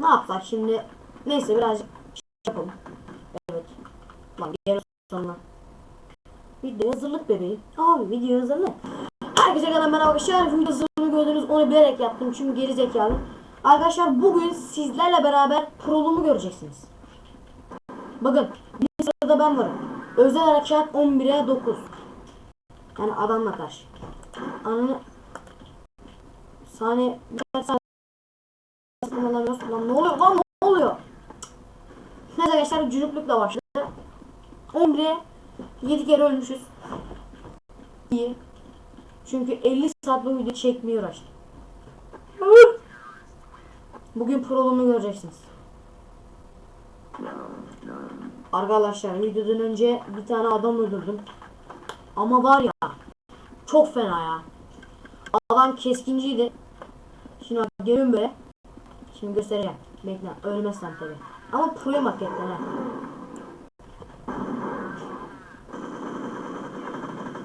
Ne yapsak şimdi? Neyse birazcık şey yapalım. Evet. Lan geri sonra. Video hazırlık bebeğim. Abi video hazırlık. Herkese kadar merhaba arkadaşlar. Video hazırlığını gördünüz. Onu bilerek yaptım çünkü geri zekalı. Arkadaşlar bugün sizlerle beraber prolumu göreceksiniz. Bakın bir sırada ben varım. Özel harekat 11'e 9. Yani adamla karşı. Ananı saniye birkaç saniye alamıyoruz. Lan ne oluyor lan ne oluyor? Neyse arkadaşlar cünüplükle başladı. 11'e 7 kere ölmüşüz. İyi. Çünkü 50 saat bu video çekmeye uğraştım. Bugün prolumu göreceksiniz. Arkadaşlar videodan önce bir tane adam öldürdüm. Ama var ya çok fena ya. Adam keskinciydi. Şimdi geliyorum böyle. Şimdi göstereceğim. Bekle ölmezsem tabi. Ama pro'yum hakikaten ha.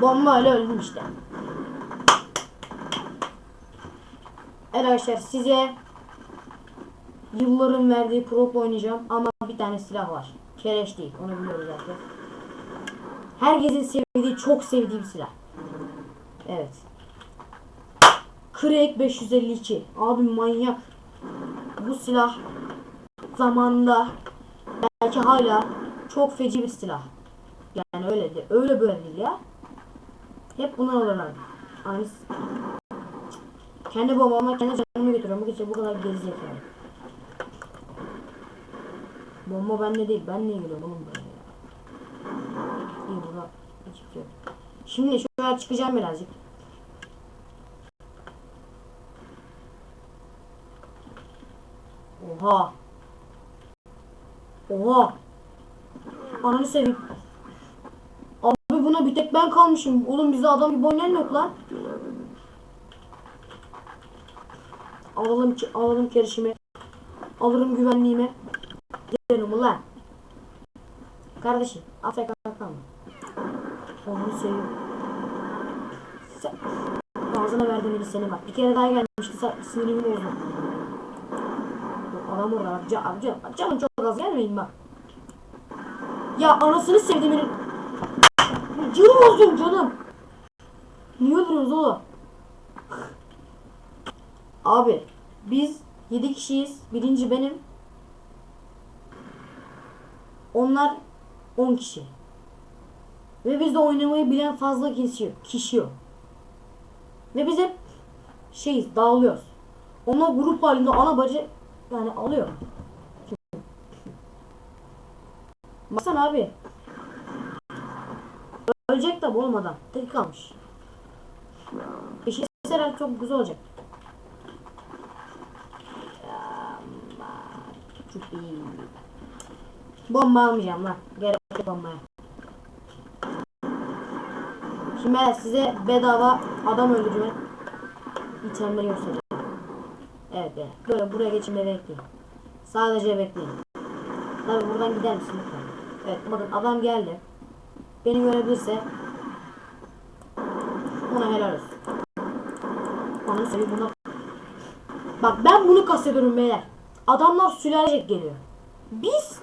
Bomba öyle öldüm işte. Evet arkadaşlar size yılların verdiği prop oynayacağım ama bir tane silah var. Kereş değil onu biliyoruz zaten. Herkesin sevdiği çok sevdiğim silah. Evet. Craig 552. Abi manyak. Bu silah zamanında belki hala çok feci bir silah. Yani öyle de öyle böyle değil ya. Hep bunu alırlar. Aynı kendi babama kendi canımı götürüyorum. Bu gece bu kadar gerizekalı. Bomba bende değil. Ben niye geliyorum oğlum buraya? İyi burada yok. Şimdi şuraya çıkacağım birazcık. Oha. Oha. Ananı seveyim. Abi buna bir tek ben kalmışım. Oğlum bize adam gibi oynayan yok lan. Alalım alalım kerişimi. Alırım güvenliğimi. Gidelim ulan. Kardeşim Afrika kalma. Onu seveyim. Sen... Ağzına verdiğim seni bak. Bir kere daha gelmişti. Sinirimi bozdu. Adam orada bak. Can, çok az gelmeyin bak. Ya anasını sevdiğimin. Canım bozdum canım. Niye öldürüyorsunuz oğlum? Abi biz 7 kişiyiz. Birinci benim. Onlar 10 kişi. Ve bizde oynamayı bilen fazla kişi. Kişi yok. Ve biz hep şeyiz, dağılıyoruz. Onlar grup halinde ana bacı yani alıyor. Baksana abi. Ölecek tabi olmadan. Tek kalmış. Herhalde çok güzel olacak. Bomba almayacağım lan. Gerek yok bombaya. Şimdi size bedava adam öldürme itemleri göstereceğim. Evet evet. Böyle buraya geçin ve bekleyin. Sadece bekleyin. Tabi buradan gider misin lütfen? Evet bakın adam geldi. Beni görebilirse ona helal olsun. Onu seviyor buna. Bak ben bunu kastediyorum beyler. Adamlar sülalecek geliyor. Biz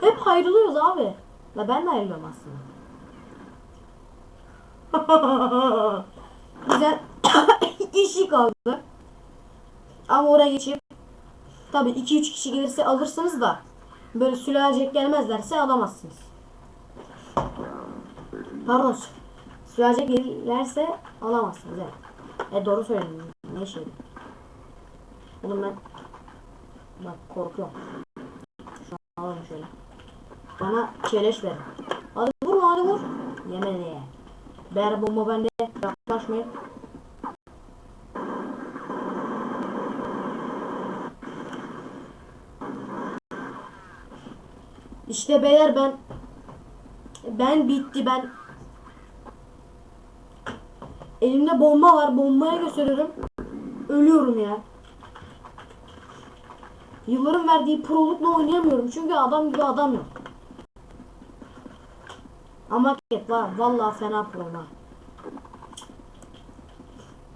hep ayrılıyoruz abi. La ben de ayrılıyorum aslında. Güzel işi kaldı. Ama oraya geçip tabi 2-3 kişi gelirse alırsınız da böyle sülalecek gelmezlerse alamazsınız. Pardon. Sülalecek gelirlerse alamazsınız. Evet. E doğru söyledim. Ne şey? Oğlum ben bak korkuyorum. Şu an alalım şöyle. Bana çeleş ver. Hadi vur hadi vur. Yemedi. Ber bomba bende. Yaklaşmayın. İşte beyler ben ben bitti ben elimde bomba var bombaya gösteriyorum. Ölüyorum ya. Yılların verdiği prolukla oynayamıyorum çünkü adam gibi adam yok. Ama ket var vallahi fena proluk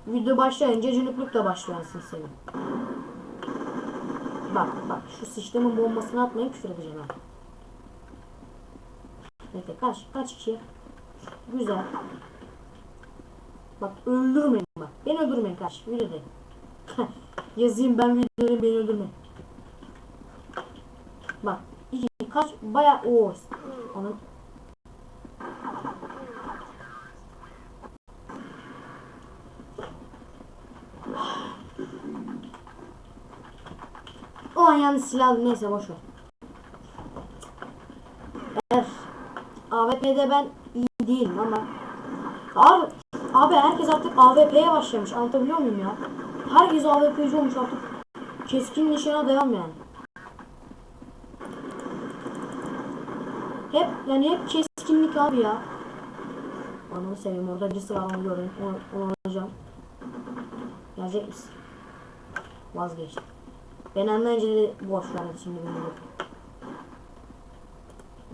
video başlayınca cünüplük de başlıyor aslında senin. Bak bak şu sistemin bombasını atmayın küfür edeceğim ha. Bekle kaç kaç kişi? Güzel. Bak öldürmeyin bak. Beni öldürmeyin kaç. Videoda. Yazayım ben videoda beni öldürmeyin. Bak iki kaç baya o onu O an yanlış silah. Neyse boş ver. Eğer AWP'de ben iyi değilim ama Abi, abi herkes artık AWP'ye başlamış. Anlatabiliyor muyum ya? Herkes AWP'ci olmuş artık. Keskin nişana devam yani. Hep yani hep keskinlik abi ya. Ananı seveyim orada var onu görün. Onu, alacağım. Gelecek misin? Vazgeçtim. Ben anlayınca da boş verdi şimdi bunu.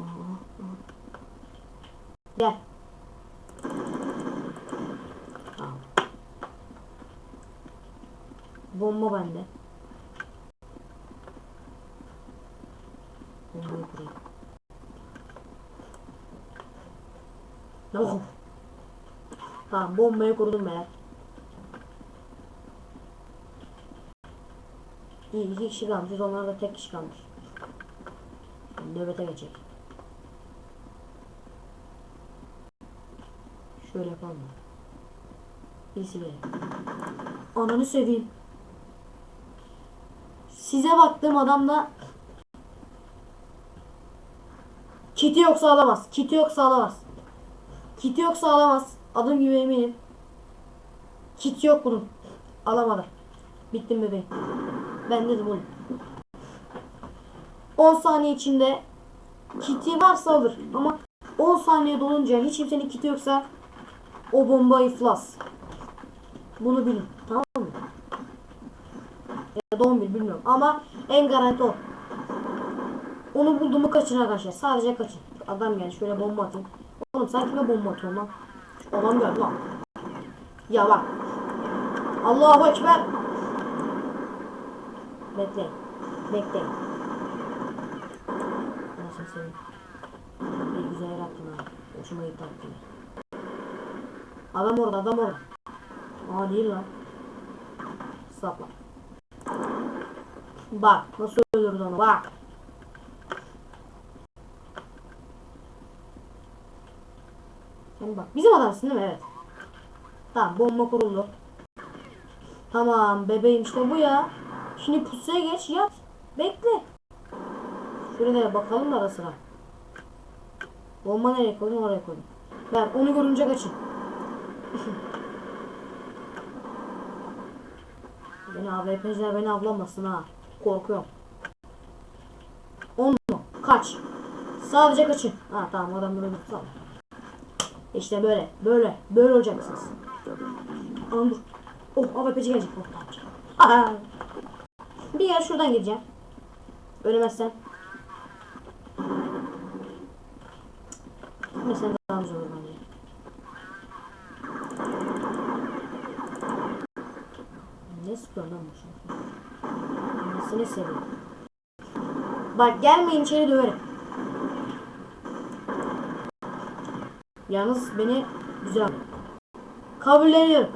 Aha, aha. Gel. Tamam. Bomba bende. Bombayı kurayım. Oh. Tamam bombayı kurdum ben. İyi iki kişi kalmış. Onlar da tek kişi kalmış. Nöbete geçecek. Şöyle yapalım mı? Böyle. Ananı seveyim. Size baktığım adamda Kiti yoksa alamaz. Kiti yoksa alamaz. Kiti yoksa alamaz. Adım gibi eminim. Kit yok bunun. Alamadı. Bittim bebeğim. Ben dedim oğlum. 10 saniye içinde kiti varsa alır. Ama 10 saniye dolunca hiç kimsenin kiti yoksa o bomba iflas. Bunu bilin. Tamam mı? Ya da 11 bilmiyorum. Ama en garanti o. Onu bulduğumu kaçın arkadaşlar. Sadece kaçın. Adam geldi şöyle bomba atayım. Oğlum sen kime bomba atıyorsun lan? Adam geldi lan. Ya bak. Allahu Ekber. Bekle. Bekle. Nasıl seveyim. Bir güzel yer attın ha. Hoşuma gitti. Adam orada adam orada. Aa değil lan. Sapla. Bak nasıl öldürdü onu bak. Sen bak bizim adamsın değil mi? Evet. Tamam bomba kuruldu. Tamam bebeğim işte bu ya. Şimdi pusuya geç yat. Bekle. Şuraya bakalım da ara sıra. Bomba nereye koydun oraya koydum. Ver onu görünce kaçın. Beni AWP'ciler beni avlamasın ha. Korkuyorum. 10 mu? Kaç. Sadece kaçın. Ha tamam adam böyle tutsam. İşte böyle. Böyle. Böyle olacaksınız. Anam dur. Oh AWP'ci gelecek. Oh, tamam. Bir yer şuradan gideceğim. Ölemezsen. Mesela daha güzel olur Ne sıkıyorsun lan bu seveyim. Bak gelmeyin içeri döverim. Yalnız beni güzel. Kabulleniyorum.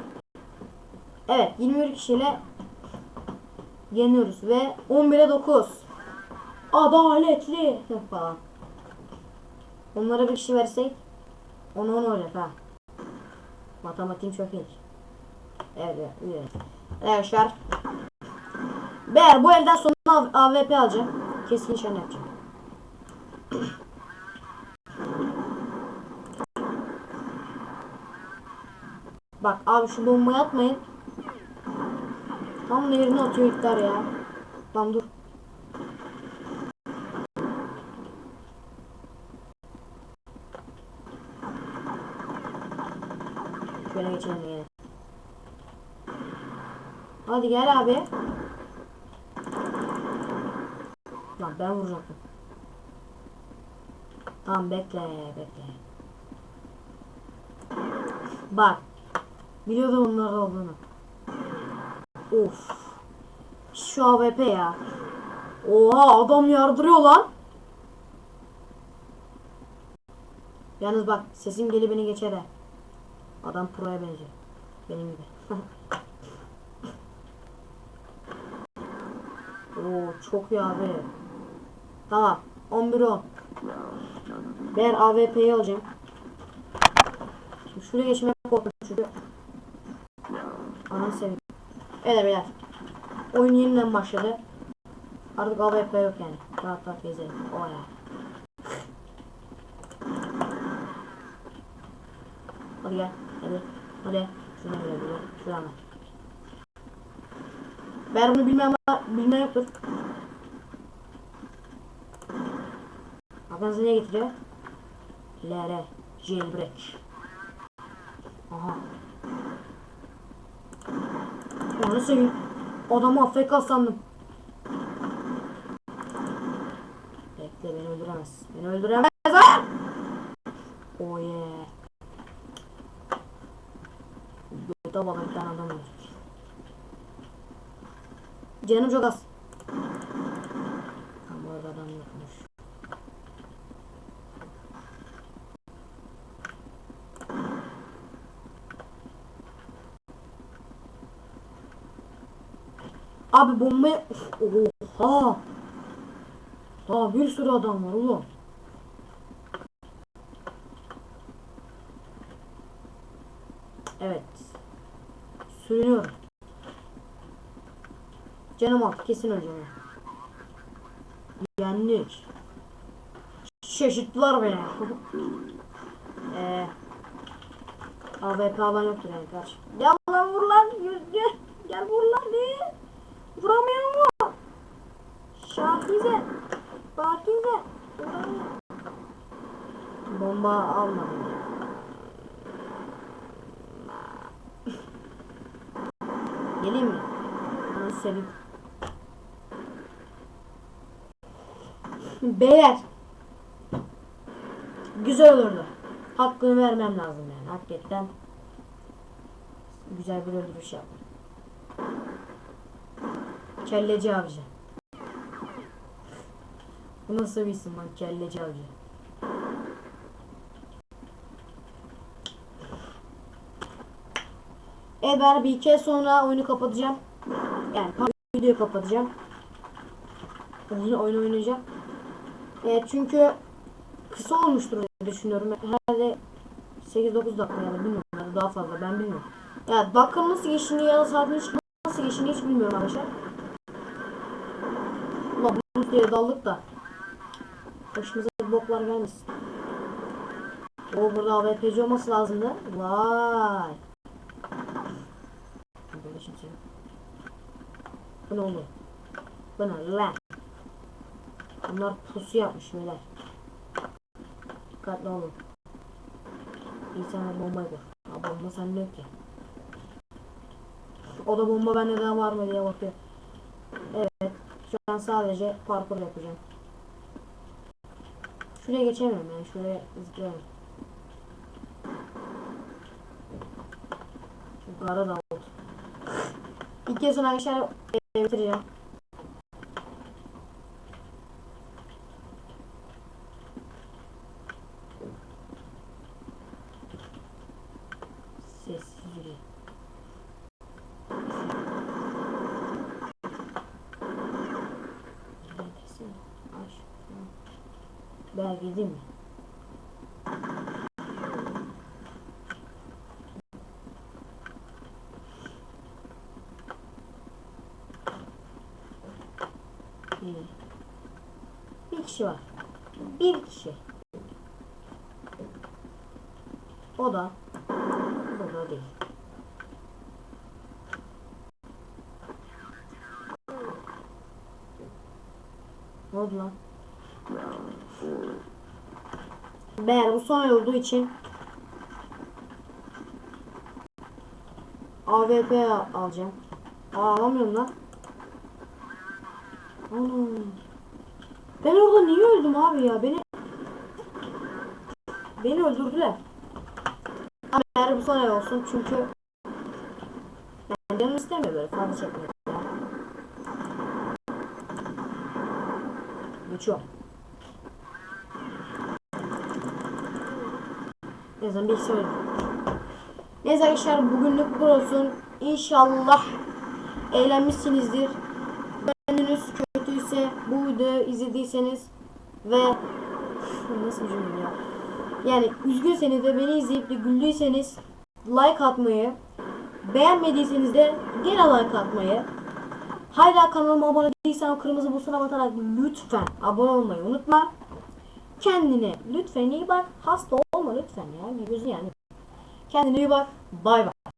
Evet 21 kişiyle yeniyoruz ve 11'e 9. Adaletli falan. Onlara bir kişi versek 10 10 olacak ha. Matematiğim çok iyi. Evet, evet, Arkadaşlar. Beğer bu elden sonra AWP alacağım. Keskin nişan yapacağım. Bak abi şu bombayı atmayın. Tam yerine atıyor iktidar ya. Lan dur. Şöyle geçelim yine. Hadi gel abi. Lan ben vuracaktım. Tamam bekle bekle. Bak. Biliyordum onların olduğunu. Of. Şu AWP ya. Oha adam yardırıyor lan. Yalnız bak sesim geli beni geçer he. Adam proya benziyor. Benim gibi. Oo çok iyi abi. Tamam. 11 10. Ben AWP'yi alacağım. Şimdi şuraya geçmeye korkuyorum çünkü. Anam seveyim. Evet beyler. Oyun yeniden başladı. Artık AWP yok yani. Rahat rahat gezelim. O ya. Hadi gel. Hadi. Hadi. Şuna göre böyle. Şurana. Ben bunu bilmem. Bilmem yoktur. Aklınıza ne getiriyor? LR. Jailbreak. Aha. Onu seveyim. Adamı AFK sandım. Bekle beni öldüremez. Beni öldüremez. Hayır. Oh yeah. Göte bana bir tane adam var. Canım çok az. Ama orada adam yokmuş. Abi bombayı... Oha! Daha bir sürü adam var oğlum. Evet. Sürünüyorum. Canım alt kesin öleceğim. Yanlış. Şaşırttılar beni. Eee. AWP alan yoktur yani karşı. Gel lan vur lan. Gel, gel, vur lan ne? Vuramıyor mu? Şahize. Bakize. Bomba almadım. Geleyim mi? Anı seveyim. Beyler. Güzel olurdu. Hakkını vermem lazım yani. Hakikaten güzel bir öldürüş yaptım. Kelleci avcı. Bu nasıl bir isim lan? Kelleci avcı. Evet ben bir kez sonra oyunu kapatacağım. Yani videoyu kapatacağım. Oyunu oyun oynayacağım. Evet çünkü kısa olmuştur diye düşünüyorum. Herhalde 8-9 dakika yani bilmiyorum. Yani daha fazla ben bilmiyorum. Ya dakika nasıl geçtiğini ya da saatin nasıl geçtiğini hiç bilmiyorum arkadaşlar. Ulan bu diye daldık da. Başımıza bir boklar gelmesin. O burada AWP'ci olması lazımdı. Vay. Bu ne oldu? Bu ne lan? Bunlar pusu yapmış beyler. Dikkatli olun. İnsanlar bombayı koy. Ha bomba sende yok ki. O da bomba bende daha var mı diye bakıyor. Evet. Şu an sadece parkur yapacağım. Şuraya geçemiyorum yani. Şuraya zıplayalım. Şu gara da oldu. İlk kez sonra arkadaşlar e, bitireceğim. Bir. Kişi var. Bir kişi. O da burada değil. Ne oldu lan? Meğer bu son olduğu için al- alacağım. Aa alamıyorum lan. Anam. Ben orada niye öldüm abi ya? Beni Beni öldürdüler. Ama eğer bu son ev olsun çünkü ben canım istemiyor böyle fazla çekmek. ya. Geçiyor. Yazan bir söyle. Neyse arkadaşlar bugünlük bu olsun. İnşallah eğlenmişsinizdir. Bu videoyu izlediyseniz ve nasıl cümle ya? Yani üzgünseniz ve beni izleyip de güldüyseniz like atmayı, beğenmediyseniz de gene like atmayı, hala kanalıma abone değilsen kırmızı butonuna batarak lütfen abone olmayı unutma. Kendine lütfen iyi bak. Hasta olma lütfen ya. Gözün yani. Kendine iyi bak. Bay bay.